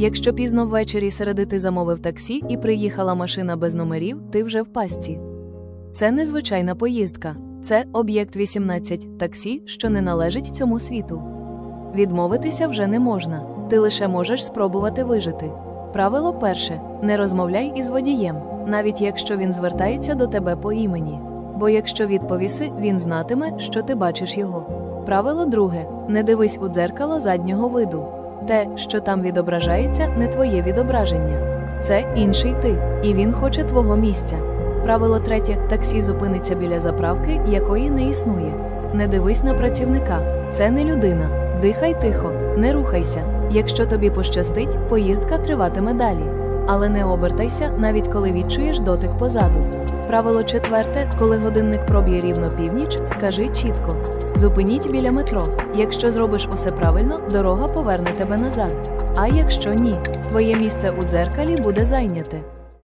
Якщо пізно ввечері середи ти замовив таксі і приїхала машина без номерів, ти вже в пастці. Це незвичайна поїздка. Це об'єкт 18 таксі, що не належить цьому світу. Відмовитися вже не можна, ти лише можеш спробувати вижити. Правило перше: не розмовляй із водієм, навіть якщо він звертається до тебе по імені. Бо якщо відповіси, він знатиме, що ти бачиш його. Правило друге: не дивись у дзеркало заднього виду. Те, що там відображається, не твоє відображення. Це інший ти, і він хоче твого місця. Правило третє: таксі зупиниться біля заправки, якої не існує. Не дивись на працівника, це не людина. Дихай тихо, не рухайся. Якщо тобі пощастить, поїздка триватиме далі. Але не обертайся, навіть коли відчуєш дотик позаду. Правило четверте: коли годинник проб'є рівно північ, скажи чітко: зупиніть біля метро. Якщо зробиш усе правильно, дорога поверне тебе назад. А якщо ні, твоє місце у дзеркалі буде зайняте.